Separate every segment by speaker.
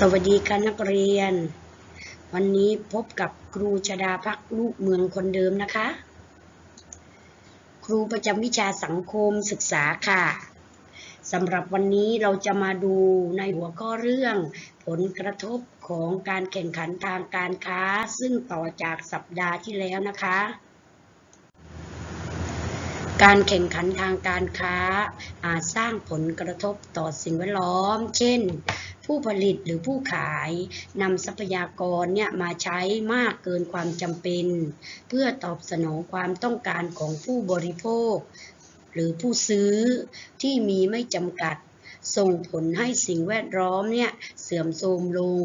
Speaker 1: สวัสดีค่ะนักเรียน วันนี้พบกับครูชดาพักลูกเมืองคนเดิมนะคะ ครูประจำวิชาสังคมศึกษาค่ะสำหรับวันนี้เราจะมาดูในหัวข้อเรื่อง ผลกระทบของการแข่งขันทางการค้า ซึ่งต่อจากสัปดาห์ที่แล้วนะคะ การแข่งขันทางการค้าอาจสร้างผลกระทบต่อสิ่งแวดล้อม เช่น ผู้ผลิตหรือผู้ขายนำทรัพยากรเนี่ยมาใช้มากเกินความจำเป็น เพื่อตอบสนองความต้องการของผู้บริโภค หรือผู้ซื้อที่มีไม่จำกัด ส่งผลให้สิ่งแวดล้อมเนี่ยเสื่อมโทรมลง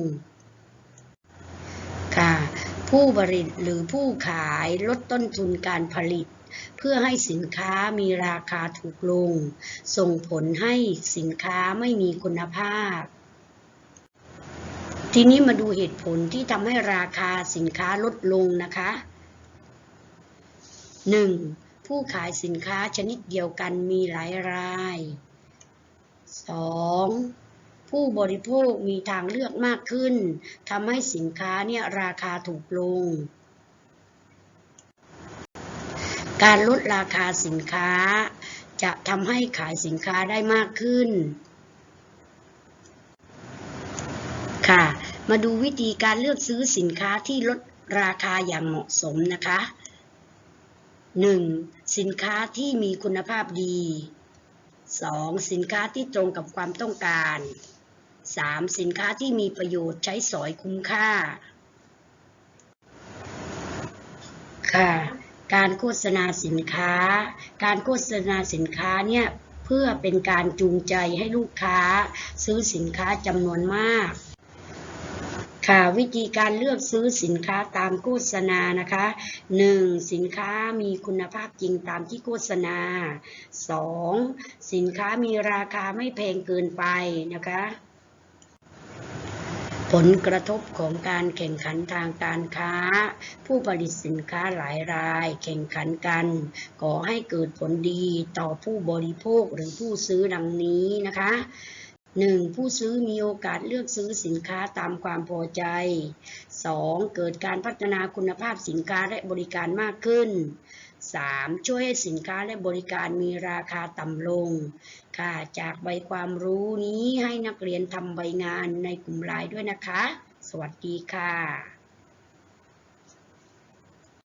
Speaker 1: ผู้ผลิตหรือผู้ขายลดต้นทุนการผลิต เพื่อให้สินค้ามีราคาถูกลง ส่งผลให้สินค้าไม่มีคุณภาพ ทีนี้มาดูเหตุผลที่ทำให้ราคาสินค้าลดลงนะคะ 1. ผู้ขายสินค้าชนิดเดียวกันมีหลายราย 2. ผู้บริโภคมีทางเลือกมากขึ้นทำให้สินค้าเนี่ยราคาถูกลง การลดราคาสินค้า จะทำให้ขายสินค้าได้มากขึ้น ค่ะ มาดูวิธีการเลือกซื้อสินค้าที่ลดราคาอย่างเหมาะสมนะคะ 1. สินค้าที่มีคุณภาพดี 2. สินค้าที่ตรงกับความต้องการ 3. สินค้าที่มีประโยชน์ใช้สอยคุ้มค่า ค่ะ การโฆษณาสินค้า การโฆษณาสินค้าเนี่ยเพื่อเป็นการจูงใจให้ลูกค้า ซื้อสินค้าจำนวนมาก ค่ะวิธีการเลือกซื้อสินค้าตามโฆษณานะคะ 1. สินค้ามีคุณภาพจริงตามที่โฆษณา 2. สินค้ามีราคาไม่แพงเกินไปนะคะ ผลกระทบของการแข่งขันทางการค้า ผู้ผลิตสินค้าหลายราย แข่งขันกันก่อให้เกิดผลดีต่อผู้บริโภคหรือผู้ซื้อดังนี้นะคะ 1. ผู้ซื้อมีโอกาสเลือกซื้อสินค้าตามความพอใจ 2. เกิดการพัฒนาคุณภาพสินค้าและบริการมากขึ้น 3. ช่วยให้สินค้าและบริการมีราคาต่ำลง ค่ะ จากใบความรู้นี้ให้นักเรียนทำใบงานในกลุ่มไลน์ด้วยนะคะ สวัสดีค่ะ